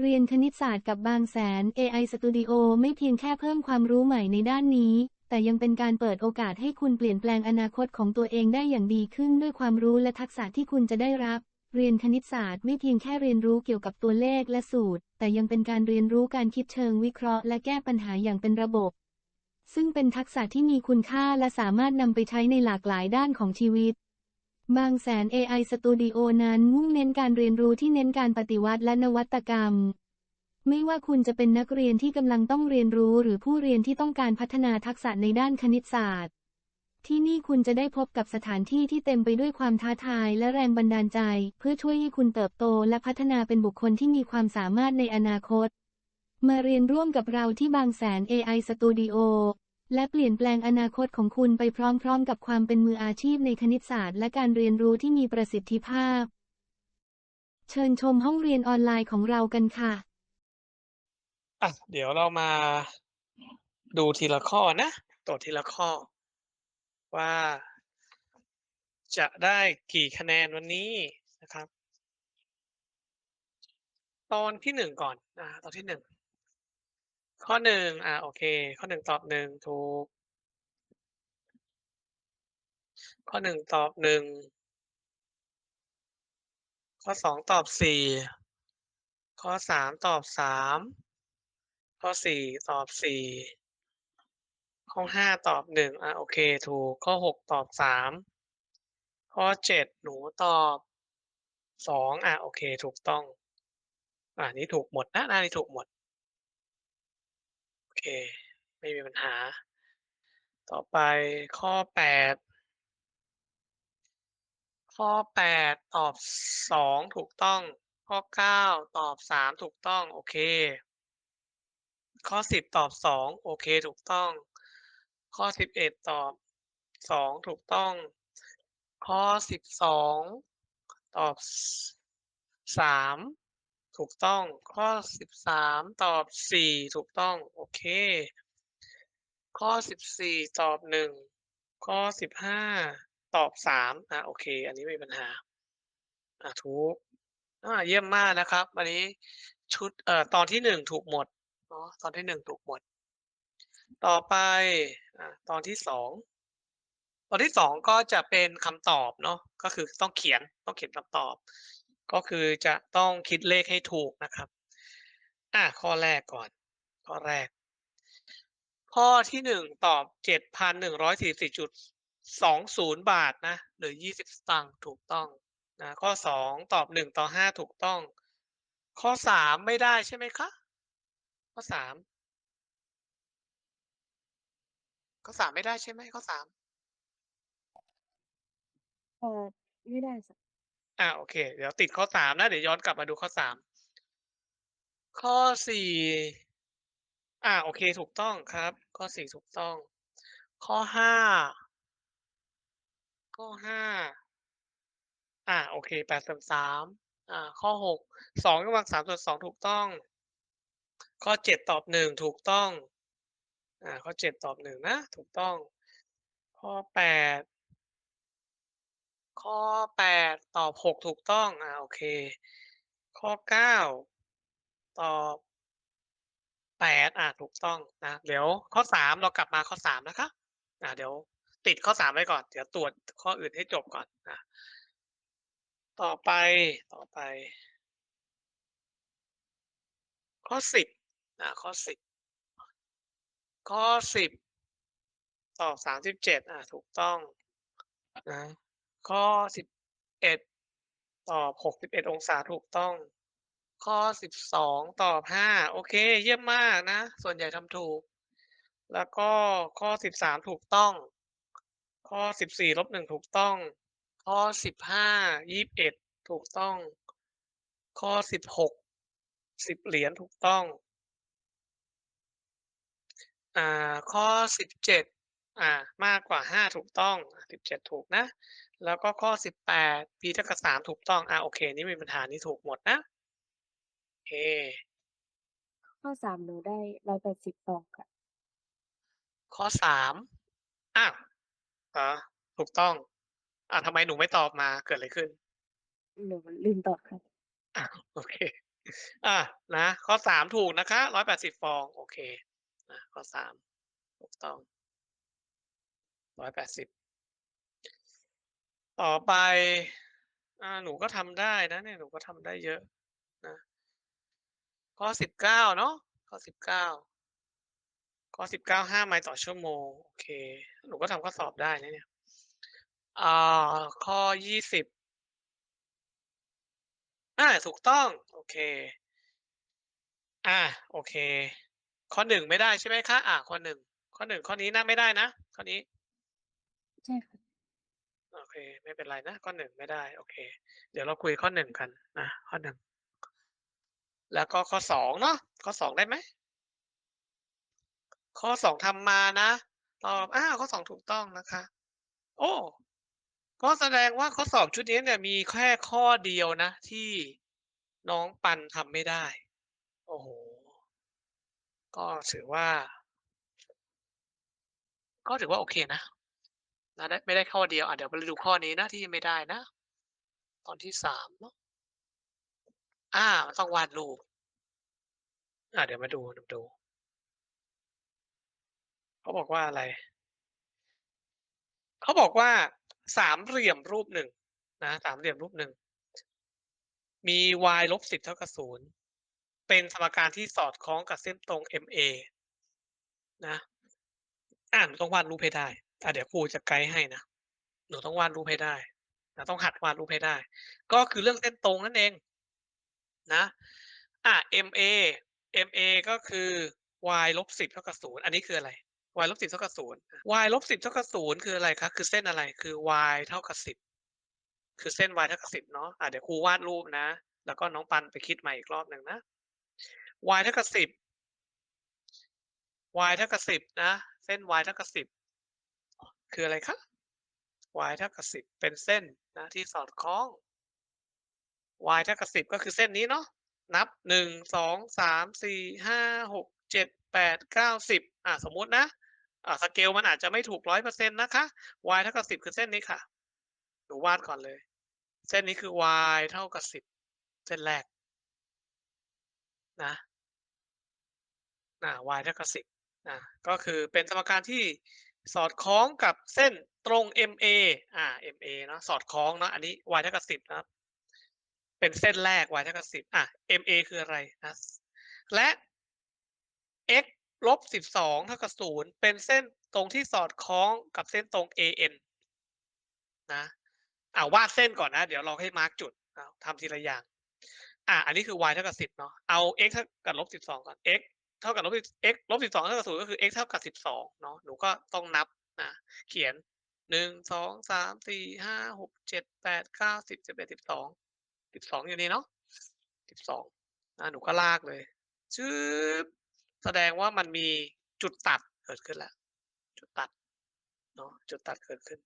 เรียนคณิตศาสตร์กับบางแสน AI Studio ไม่เพียงแค่เพิ่มความรู้ใหม่ในด้านนี้ แต่ยังเป็นการเปิดโอกาสให้คุณเปลี่ยนแปลงอนาคตของตัวเองได้อย่างดีขึ้นด้วยความรู้และทักษะที่คุณจะได้รับ เรียนคณิตศาสตร์ไม่เพียงแค่เรียนรู้เกี่ยวกับตัวเลขและสูตร แต่ยังเป็นการเรียนรู้การคิดเชิงวิเคราะห์และแก้ปัญหาอย่างเป็นระบบ ซึ่งเป็นทักษะที่มีคุณค่าและสามารถนำไปใช้ในหลากหลายด้านของชีวิต บางแสน AI Studio นั้นมุ่งเน้นการเรียนรู้ที่เน้นการปฏิวัติและนวัตกรรม ไม่ว่าคุณจะเป็นนักเรียนที่กำลังต้องเรียนรู้หรือผู้เรียนที่ต้องการพัฒนาทักษะในด้านคณิตศาสตร์ ที่นี่คุณจะได้พบกับสถานที่ที่เต็มไปด้วยความท้าทายและแรงบันดาลใจ เพื่อช่วยให้คุณเติบโตและพัฒนาเป็นบุคคลที่มีความสามารถในอนาคต มาเรียนร่วมกับเราที่บางแสน AI Studio และเปลี่ยนแปลงอนาคตของคุณไปพร้อมๆ กับความเป็นมืออาชีพในคณิตศาสตร์ และการเรียนรู้ที่มีประสิทธิภาพ เชิญชมห้องเรียนออนไลน์ของเรากันค่ะ อะ เดี๋ยวเรามาดูทีละข้อนะตรวจทีละข้อ ว่า จะได้กี่คะแนนวันนี้นะครับ ตอนที่หนึ่งก่อนอ่าตอนที่หนึ่ง ข้อหนึ่งอ่าโอเค ข้อหนึ่งตอบหนึ่งถูก ข้อหนึ่งตอบหนึ่งข้อสองตอบสี่ข้อสามตอบสามข้อสี่ตอบสี่ข้อห้าตอบหนึ่งอะโอเค ถูกข้อหกตอบสามข้อเจ็ดหนูตอบสองอะโอเค ถูกต้อง อ่านี้ถูกหมดนะหน้านี้ถูกหมด เค ไม่มีปัญหา ต่อไปข้อแปดข้อแปดตอบสองถูกต้อง ข้อเก้าตอบสามถูกต้อง โอเค ข้อสิบตอบสองโอเค ถูกต้อง ข้อสิบเอ็ดตอบสองถูกต้อง ข้อสิบสองตอบสาม ถูกต้อง ข้อสิบสามตอบสี่ถูกต้อง โอเค ข้อสิบสี่ตอบหนึ่งข้อสิบห้าตอบสามอะโอเค อันนี้ไม่มีปัญหาอะถูกอ่าเยี่ยมมากนะครับวันนี้ชุดเอ่อตอนที่หนึ่งถูกหมดเนาะตอนที่หนึ่งถูกหมด ต่อไปอ่าตอนที่สองตอนที่สองก็จะเป็นคำตอบเนาะก็คือต้องเขียนต้องเขียนคำตอบ ก็คือจะต้องคิดเลขให้ถูกนะครับ อะข้อแรกก่อน ข้อแรก ข้อที่หนึ่งตอบเจ็ดพันหนึ่งร้อยสี่สิบจุดสองศูนย์บาทนะ หรือยี่สิบสตางค์ถูกต้องนะข้อสองตอบหนึ่งต่อห้าถูกต้อง ข้อสามไม่ได้ใช่ไหมคะ ข้อสามข้อสามไม่ได้ใช่ไหมข้อสามเออไม่ได้สัก อ่าโอเค เดี๋ยวติดข้อสามนะ เดี๋ยวย้อนกลับมาดูข้อสามข้อสี่อ่าโอเคถูกต้องครับ ข้อสี่ถูกต้อง ข้อห้าข้อห้าอ่าโอเคแปดส่วนสามอ่าข้อหกสองกำลังสามส่วนสองถูกต้อง ข้อเจ็ดตอบหนึ่งถูกต้องอ่าข้อเจ็ดตอบหนึ่งนะ ถูกต้อง ข้อแปด ข้อแปดตอบหกถูกต้อง อ่า โอเค ข้อเก้าตอบแปดอ่าถูกต้องนะ เดี๋ยวข้อสามเรากลับมาข้อสามนะคะ อ่า เดี๋ยวติดข้อสามไว้ก่อน เดี๋ยวตรวจข้ออื่นให้จบก่อนนะ ต่อไปต่อไป ข้อสิบอ่าข้อสิบข้อสิบตอบสามสิบเจ็ดอ่าถูกต้องนะ ข้อสิบเอ็ดตอบหกสิบเอ็ดองศาถูกต้อง ข้อสิบสองตอบห้าโอเค เยี่ยมมากนะ ส่วนใหญ่ทำถูก แล้วก็ข้อสิบสามถูกต้อง ข้อสิบสี่ลบหนึ่งถูกต้อง ข้อสิบห้ายี่สิบเอ็ดถูกต้อง ข้อสิบหกสิบเหรียญถูกต้องอ่าข้อสิบเจ็ดอ่ามากกว่าห้าถูกต้องสิบเจ็ดถูกนะ แล้วก็ข้อสิบแปดพีเท่ากับสามถูกต้อง อ่าโอเค นี่มีปัญหานี่ถูกหมดนะโอเค ข้อสามหนูได้ร้อยแปดสิบฟองค่ะ ข้อสามอ้าวเหรอถูกต้อง อ่าทำไมหนูไม่ตอบมาเกิดอะไรขึ้น หนูลืมตอบค่ะอ้าวโอเคอานะ ข้อสามถูกนะคะร้อยแปดสิบฟอง โอเคนะข้อสามถูกต้องร้อยแปดสิบ ต่อไป อ่า หนูก็ทำได้นะเนี่ย หนูก็ทำได้เยอะนะ ข้อสิบเก้าเนาะ ข้อสิบเก้า ข้อสิบเก้าห้าไมล์ต่อชั่วโมง โอเค หนูก็ทำข้อสอบได้นะเนี่ย อ่า ข้อยี่สิบอ่า ถูกต้อง โอเค อ่า โอเค ข้อหนึ่งไม่ได้ใช่ไหมคะ อ่า ข้อหนึ่ง ข้อหนึ่งข้อนี้นะไม่ได้นะ ข้อนี้ ใช่ค่ะ โอเค ไม่เป็นไรนะ ข้อหนึ่งไม่ได้ โอเค เดี๋ยวเราคุยข้อหนึ่งกันนะ ข้อหนึ่งแล้วก็ข้อสองเนาะข้อสองได้ไหม ข้อสองทำมานะตอบอ้าวข้อสองถูกต้องนะคะ โอ้ก็แสดงว่าข้อสอบชุดนี้เนี่ยมีแค่ข้อเดียวนะ ที่น้องปันทำไม่ได้ โอ้โห ก็ถือว่า ก็ถือว่าโอเคนะ นะไม่ได้ข้อเดียวอะเดี๋ยวไปดูข้อนี้นะที่ไม่ได้นะ ตอนที่สามเนาะอ่ามันต้องวาดรูปอ่าเดี๋ยวมาดูมาดูเขาบอกว่าอะไร เขาบอกว่าสามเหลี่ยมรูปหนึ่งนะสามเหลี่ยมรูปหนึ่ง มี y ลบสิบเท่ากับศูนย์เป็นสมการที่สอดคล้องกับเส้นตรง MA นะ อ่านต้องวาดรูปให้ได้ อะเดี๋ยวครูจะไกด์ให้นะหนูต้องวาดรูปให้ได้นะต้องหัดวาดรูปให้ได้ ก็คือเรื่องเส้นตรงนั่นเองนะอะ MA MA ก็คือ y ลบสิบเท่ากับศูนย์อันนี้คืออะไร y ลบสิบเท่ากับศูนย์ y ลบสิบเท่ากับศูนย์คืออะไรคะคือเส้นอะไรคือ y เท่ากับสิบคือเส้น y เท่ากับสิบเนาะอะเดี๋ยวครูวาดรูปนะ แล้วก็น้องปันไปคิดใหม่อีกรอบหนึ่งนะ y เท่ากับสิบ y เท่ากับสิบนะ เส้น y เท่ากับสิบ คืออะไรคะ y เท่ากับสิบเป็นเส้นนะที่สอดคล้อง y เท่ากับสิบก็คือเส้นนี้เนาะนับหนึ่งสองสามสี่ห้าหกเจ็ดแปดเก้าสิบอ่าสมมุตินะอ่าสเกลมันอาจจะไม่ถูกร้อยเปอร์เซ็นต์นะคะ y เท่ากับสิบคือเส้นนี้ค่ะหนูวาดก่อนเลย เส้นนี้คือ y เท่ากับสิบเส้นแรกนะนะ y เท่ากับสิบนะก็คือเป็นสมการที่ สอดคล้องกับเส้นตรง MA อ่า MA เนาะสอดคล้องเนาะอันนี้ y เท่ากับสิบนะครับ เป็นเส้นแรก y เท่ากับสิบอะ MA คืออะไรนะและ x ลบสิบสองเท่ากับศูนย์เป็นเส้นตรงที่สอดคล้องกับเส้นตรง AN นะอ่าวาดเส้นก่อนนะ เดี๋ยวเราให้มาร์กจุดทำทีละอย่าง อะอันนี้คือ y เท่ากับสิบเนาะเอา x เท่ากับลบสิบสองก่อน x เท่ากับลบ x ลบสิบสองเท่ากับศูนย์ก็คือ x เท่ากับสิบสองเนาะหนูก็ต้องนับนะเขียนหนึ่งสองสามสี่ห้าหกเจ็ดแปดเก้าสิบสิบเอ็ดสิบสองสิบสองอยู่นี่เนาะสิบสองอะหนูก็ลากเลยชืบแสดงว่ามันมีจุดตัดเกิดขึ้นแล้ว จุดตัดเนาะจุดตัดเกิดขึ้น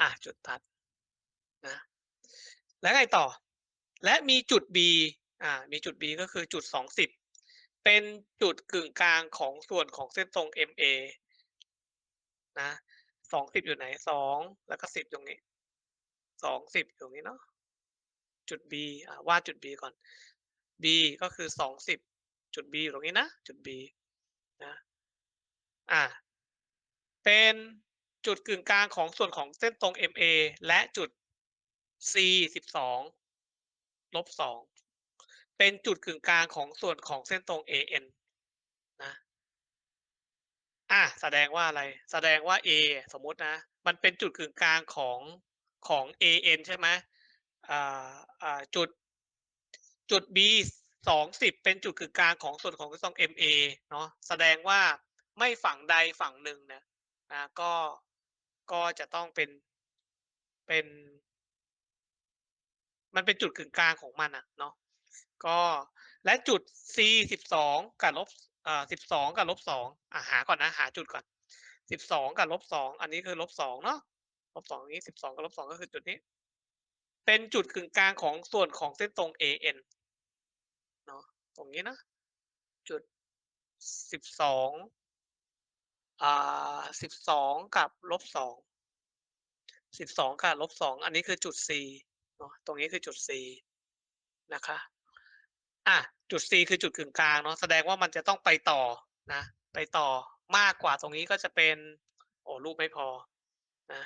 อะจุดตัดนะแล้วไงต่อ และมีจุด B อ่ามีจุด B ก็คือจุดสองสิบเป็นจุดกึ่งกลางของส่วนของเส้นตรง MA นะสองสิบอยู่ไหนสองแล้วก็สิบตรงนี้สองสิบตรงนี้เนาะจุด B อ่าวาดจุด B ก่อน B ก็คือสองสิบจุด B อยู่ตรงนี้นะ จุด B นะอ่าเป็นจุดกึ่งกลางของส่วนของเส้นตรง MA และจุด C สิบสองลบสอง เป็นจุดกึ่งกลางของส่วนของเส้นตรง AN นะอะแสดงว่าอะไร แสดงว่า A สมมุตินะ มันเป็นจุดกึ่งกลางของของ AN ใช่ไหมอ่าอ่าจุดจุด B สองสิบเป็นจุดกึ่งกลางของส่วนของเส้นตรง MA เนาะแสดงว่าไม่ฝั่งใดฝั่งหนึ่งนะนะก็ก็จะต้องเป็นเป็น มันเป็นจุดกึ่งกลางของมันอะเนาะ ก็และจุด C สิบสองกับลบอ่าสิบสองกับลบสองอะหาก่อนนะหาจุดก่อนสิบสองกับลบสองอันนี้คือลบสองเนาะลบสองนี้สิบสองกับลบสองก็คือจุดนี้ เป็นจุดกึ่งกลางของส่วนของเส้นตรง AN เนาะตรงนี้นะ จุดสิบสองอ่าสิบสองกับลบสองสิบสองกับลบสองอันนี้คือจุด C เนาะตรงนี้คือจุด C นะคะ อะจุด C คือจุดกึ่งกลางเนาะแสดงว่ามันจะต้องไปต่อนะ ไปต่อมากกว่าตรงนี้ก็จะเป็น โอ้รูปไม่พอนะ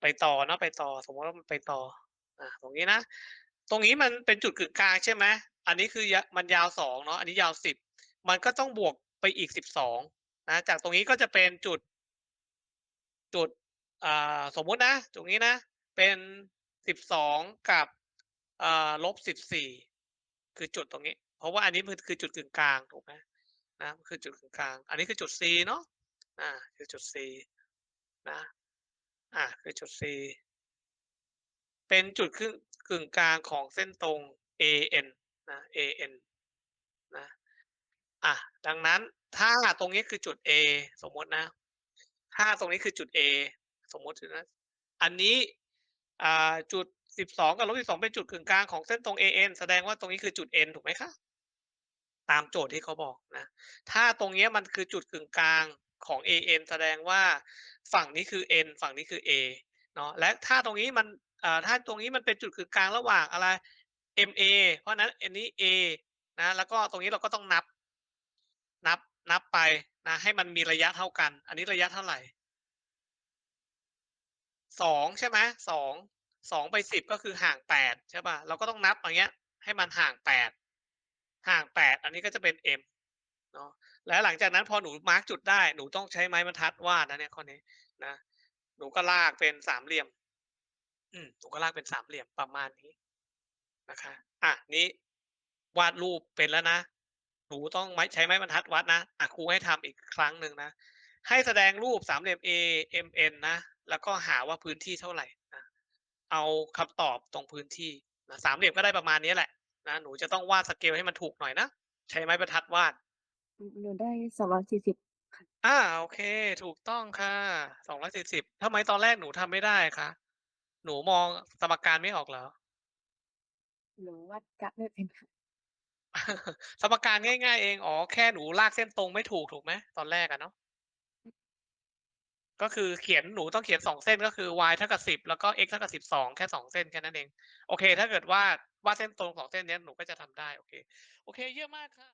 ไปต่อเนาะไปต่อ สมมติว่ามันไปต่ออะตรงนี้นะ ตรงนี้มันเป็นจุดกึ่งกลางใช่ไหมอันนี้คือมันยาวสองเนาะอันนี้ยาวสิบมันก็ต้องบวกไปอีกสิบสองนะจากตรงนี้ก็จะเป็นจุด จุดอ่าสมมุตินะตรงนี้นะ เป็นสิบสองกับอ่าลบสิบสี่ คือจุดตรงนี้ เพราะว่าอันนี้มันคือจุดกึ่งกลางถูกไหมนะคือจุดกึ่งกลาง อันนี้คือจุด C เนาะอ่าคือจุด C นะอ่าคือจุด C เป็นจุดครึ่งกึ่งกลางของเส้นตรง AN นะ AN นะอะดังนั้นถ้าตรงนี้คือจุด A สมมตินะ ถ้าตรงนี้คือจุด A สมมตินะ อันนี้จุด อ่าจุด12กับลบ12เป็นจุดกึ่งกลางของเส้นตรง AN แสดงว่าตรงนี้คือจุด N ถูกไหมคะ ตามโจทย์ที่เขาบอกนะ ถ้าตรงนี้มันคือจุดกึ่งกลางของ AN แสดงว่าฝั่งนี้คือ N ฝั่งนี้คือ A เนาะ และถ้าตรงนี้มันถ้าตรงนี้มันเป็นจุดกึ่งกลางระหว่างอะไร MA เพราะฉะนั้นอันนี้ A นะ แล้วก็ตรงนี้เราก็ต้องนับ นับ นับไปนะ ให้มันมีระยะเท่ากัน อันนี้ระยะเท่าไหร่สองใช่ไหมสอง สองไปสิบก็คือห่างแปดใช่ป่ะเราก็ต้องนับอย่างเงี้ย ให้มันห่างแปดห่างแปดอันนี้ก็จะเป็น M เนาะแล้วหลังจากนั้นพอหนูมาร์กจุดได้หนูต้องใช้ไม้บรรทัดวาดนะเนี่ยข้อนี้นะหนูก็ลากเป็นสามเหลี่ยม อืมหนูก็ลากเป็นสามเหลี่ยมประมาณนี้นะคะ อะนี้วาดรูปเป็นแล้วนะหนูต้องใช้ไม้บรรทัดวัดนะอะครูให้ทำอีกครั้งหนึ่งนะให้แสดงรูปสามเหลี่ยม A MN นะแล้วก็หาว่าพื้นที่เท่าไหร่ เอาคำตอบตรงพื้นที่นะสามเหลี่ยมก็ได้ประมาณนี้แหละนะหนูจะต้องวาดสเกลให้มันถูกหน่อยนะ ใช้ไม้บรรทัดวาดหนูได้สองร้อยสี่สิบค่ะอาโอเค ถูกต้องค่ะสองร้อยสี่สิบทำไมตอนแรกหนูทำไม่ได้คะหนูมองสมการไม่ออกเหรอหนูวัดกะไม่เป็นค่ะสมการง่าย ๆ เอง อ๋อ แค่หนูลากเส้นตรงไม่ถูกถูกไหมตอนแรกอะเนาะ ก็คือเขียนหนูต้องเขียนสองเส้นก็คือ y เท่ากับสิบแล้วก็ x เท่ากับสิบสองแค่สองเส้นแค่นั้นเอง โอเค ถ้าเกิดว่าวาดเส้นตรงสองเส้นนี้หนูก็จะทำได้ โอเค โอเค เยอะมมากค่ะ